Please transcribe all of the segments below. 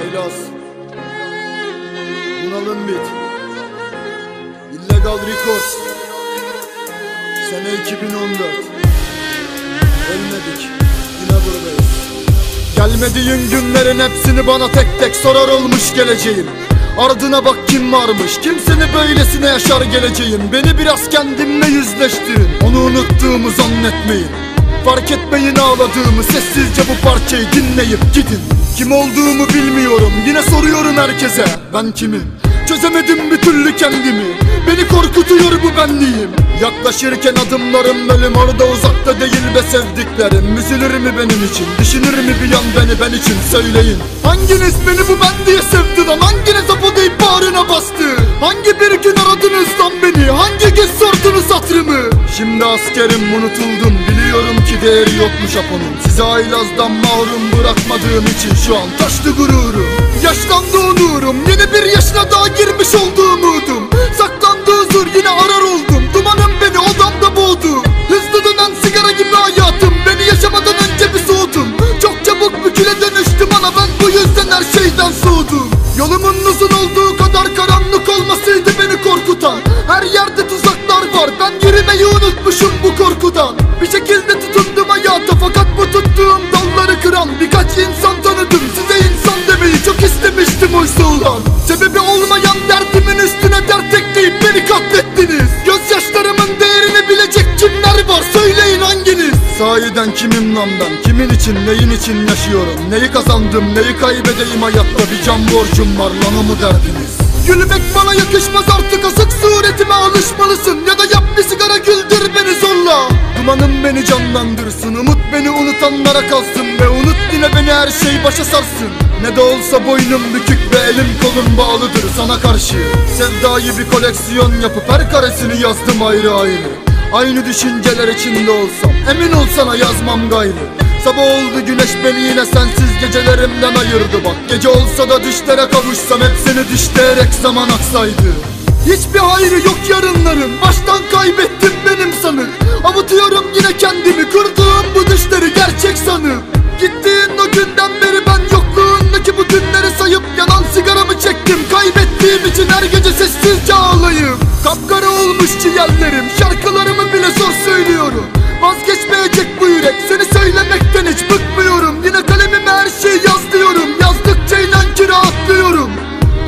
Aylas Bunalım bit. Illegal Records Sene 2014 Ölmedik Gelmediğin günlerin hepsini bana tek tek sorar olmuş geleceğim Ardına bak kim varmış Kimseni böylesine yaşar geleceğim Beni biraz kendimle yüzleştirin Onu unuttuğumu zannetmeyin. Fark etmeyin ağladığımı Sessizce bu parçayı dinleyip gidin. Kim olduğumu bilmiyorum Yine soruyorum herkese. Ben kimim Çözemedim bir türlü kendimi. Beni korkutuyor bu benliğim. Yaklaşırken adımlarım ölüm orada uzakta değil be sevdiklerim. Üzülür mü benim için? Düşünür mü bir yan beni ben için? Söyleyin. Hanginiz beni bu ben diye sevdi lan? Hanginiz apo deyip bağrına bastı? Hangi bir gün aradınız lan beni? Hangi gün sordunuz hatırımı? Şimdi askerim unutuldum. Biliyorum ki değeri yokmuş aponun. Sizi aylazdan mahrum bırakmadığım için şu an taştı gururum Yaşlandı onurum Yeni bir yaşına daha girmiş olduğum umudum. Saklandı huzur yine arar oldum. Dumanım beni odamda boğdu. Hızlı dönen sigara gibi hayatım Beni yaşamadan önce bir soğudun Çok çabuk bir küle dönüştüm ana Ben bu yüzden her şeyden soğudum. Yolumun uzun olduğu kadar karanlık olmasıydı beni korkutan. Her yerde tuzaklar var Ben yürümeyi unutmuşum bu korkudan. Bir şekilde tutundum hayata Fakat bu tuttuğum dalları kıran Birkaç insan tanıdım. Size insan demeyi çok istemiştim oysa ulan Sebebi olmayan derdimin üstüne dert ekleyip beni katlettiniz. Gözyaşlarımın değerini bilecek kimler var söyleyin hanginiz? Sahiden kimim lan ben? Kimin için neyin için yaşıyorum? Neyi kazandım neyi kaybedeyim? Hayatta bir can borcum var lan o mu derdiniz? Gülmek bana yakışmaz artık asık suretime alışmalısın. Ya da yap bir sigara güldür beni zorla. Dumanım beni canlandırsın umut beni unutanlara kalsın Ve yine beni her şey başa sarsın Ne de olsa boynum bükük ve elim kolum bağlıdır sana karşı. Sevdayı bir koleksiyon yapıp her karesini yazdım ayrı ayrı. Aynı düşünceler içinde olsam Emin ol sana yazmam gayrı. Sabah oldu güneş beni yine sensiz gecelerimden ayırdı. Bak Gece olsa da düşlere kavuşsam hepsini düşleyerek zaman aksaydı. Hiçbir hayrı yok yarınların Baştan kaybettim benim sanır. Avutuyorum up, good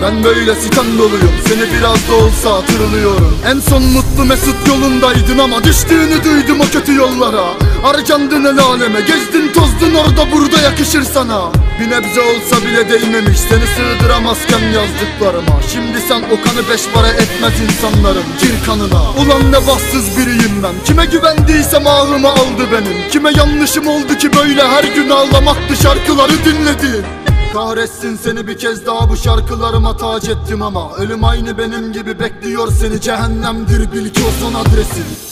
ben böyle sitem doluyum. Seni biraz da olsa hatırlıyorum. En son mutlu mesut yolundaydın ama Düştüğünü duydum o kötü yollara. Harcandın el aleme Gezdin tozdun orada burada yakışır sana. Bir nebze olsa bile değmemiş Seni sığdıramazken yazdıklarıma. Şimdi sen o kanı beş para etmez insanların Gir kanına. Ulan ne bahtsız biriyim ben. Kime güvendiysem ahımı aldı benim. Kime yanlışım oldu ki böyle her gün ağlamaktı şarkıları dinledin Kahretsin seni bir kez daha bu şarkılarıma tac ettim ama Ölüm aynı benim gibi bekliyor seni. Cehennemdir bil ki o son adresin